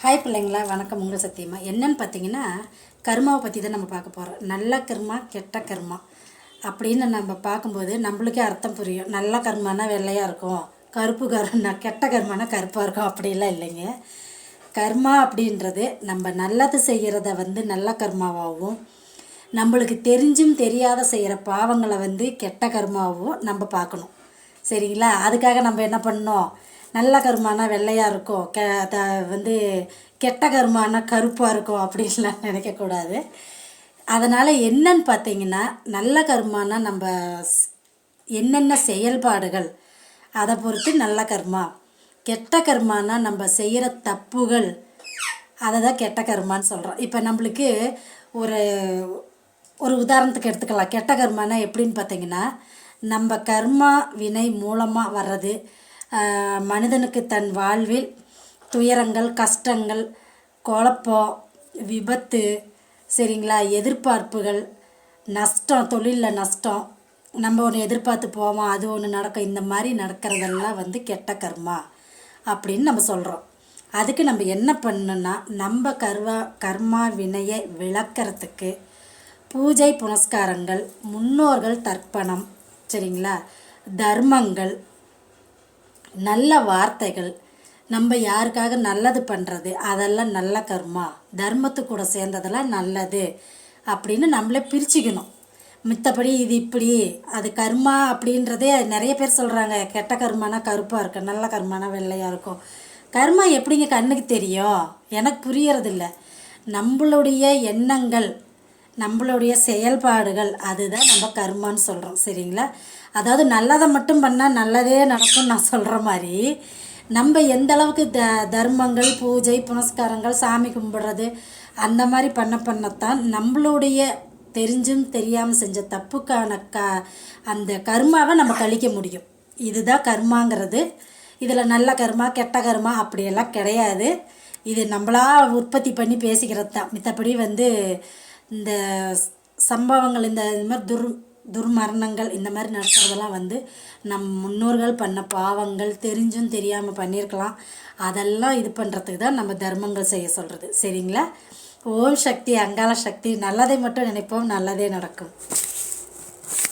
Hi பிள்ளைங்களா. வணக்கம். உங்கள் சத்தியமா. என்னன்னு பார்த்தீங்கன்னா கர்மாவை பற்றி தான் நம்ம பார்க்க போகிறோம் நல்ல கர்மா கெட்ட கர்மா அப்படின்னு நம்ம பார்க்கும்போது நம்மளுக்கே அர்த்தம் புரியும். நல்ல கர்மானா வெள்ளையாக இருக்கும். கருப்பு கருனா கெட்ட கர்மானா கருப்பாக இருக்கும். அப்படிலாம் இல்லைங்க. கர்மா அப்படின்றது நம்ம நல்லது செய்கிறத வந்து நல்ல கர்மாவாகவும் நம்மளுக்கு தெரிஞ்சும் தெரியாத செய்கிற பாவங்களை வந்து கெட்ட கர்மாவும் நம்ம பார்க்கணும். சரிங்களா? அதுக்காக நம்ம என்ன பண்ணோம் நல்ல கருமானா வெள்ளையாக இருக்கும். கெ த வந்து கெட்ட கருமானா கருப்பாக இருக்கும் அப்படின்லாம் நினைக்கக்கூடாது அதனால் என்னன்னு பார்த்தீங்கன்னா நல்ல கர்மானா நம்ம என்னென்ன செயல்பாடுகள் அதை பொறுத்து நல்ல கர்மா. கெட்ட கர்மானா நம்ம செய்கிற தப்புகள் அதை தான் கெட்ட கர்மான்னு சொல்கிறோம் இப்போ நம்மளுக்கு ஒரு ஒரு உதாரணத்துக்கு எடுத்துக்கலாம். கெட்ட கர்மானா எப்படின்னு பார்த்தீங்கன்னா நம்ம கர்மா வினை மூலமாக வர்றது மனிதனுக்கு தன் வாழ்வில் துயரங்கள் கஷ்டங்கள் குழப்பம் விபத்து சரிங்களா எதிர்பார்ப்புகள் நஷ்டம் தொழிலில் நஷ்டம் நம்ம ஒன்று எதிர்பார்த்து போவோம் அது ஒன்று நடக்கும் இந்த மாதிரி நடக்கிறதெல்லாம் வந்து கெட்ட கர்மா அப்படின்னு நம்ம சொல்கிறோம் அதுக்கு நம்ம என்ன பண்ணணும்னா நம்ம கர்வா கர்மா வினையை விளக்கிறதுக்கு பூஜை புனஸ்காரங்கள் முன்னோர்கள் தர்ப்பணம் சரிங்களா தர்மங்கள் நல்ல வார்த்தைகள். நம்ம யாருக்காக நல்லது பண்ணுறது அதெல்லாம் நல்ல கர்மா. தர்மத்து கூட சேர்ந்ததெல்லாம் நல்லது அப்படின்னு நம்மளே பிரிச்சுக்கணும். மித்தபடி இது இப்படி அது கர்மா அப்படின்றதே நிறைய பேர் சொல்கிறாங்க கெட்ட கர்மானா கருப்பாக இருக்கும் நல்ல கர்மானா வெள்ளையாக இருக்கும். கர்மா எப்படிங்க கண்ணுக்கு தெரியும்? எனக்கு புரியறதில்ல. நம்மளுடைய எண்ணங்கள் நம்மளுடைய செயல்பாடுகள் அதுதான் நம்ம கர்மான்னு சொல்கிறோம் சரிங்களா? அதாவது நல்லதை மட்டும் பண்ணால் நல்லதே நடக்கும்னு நான் சொல்கிற மாதிரி நம்ம எந்த அளவுக்கு த தர்மங்கள் பூஜை புனஸ்காரங்கள் சாமி கும்பிட்றது அந்த மாதிரி பண்ண பண்ணத்தான் நம்மளுடைய தெரிஞ்சும் தெரியாமல் செஞ்ச தப்புக்கான க அந்த கர்மாவை நம்ம கழிக்க முடியும். இதுதான் கர்மாங்கிறது. இதில் நல்ல கர்மா கெட்ட கர்மா அப்படியெல்லாம் கிடையாது. இது நம்மளா உற்பத்தி பண்ணி பேசிக்கிறது தான் மித்தபடி வந்து இந்த சம்பவங்கள் இந்த இது மாதிரி துர் துர்மரணங்கள் இந்த மாதிரி நடக்கிறதெல்லாம் வந்து நம் முன்னோர்கள் பண்ண பாவங்கள் தெரிஞ்சும் தெரியாமல் பண்ணியிருக்கலாம் அதெல்லாம் இது பண்ணுறதுக்கு தான் நம்ம தர்மங்கள் செய்ய சொல்கிறது சரிங்களா? ஓம் சக்தி அங்காள சக்தி. நல்லதை மட்டும் நினைப்போம் நல்லதே நடக்கும்.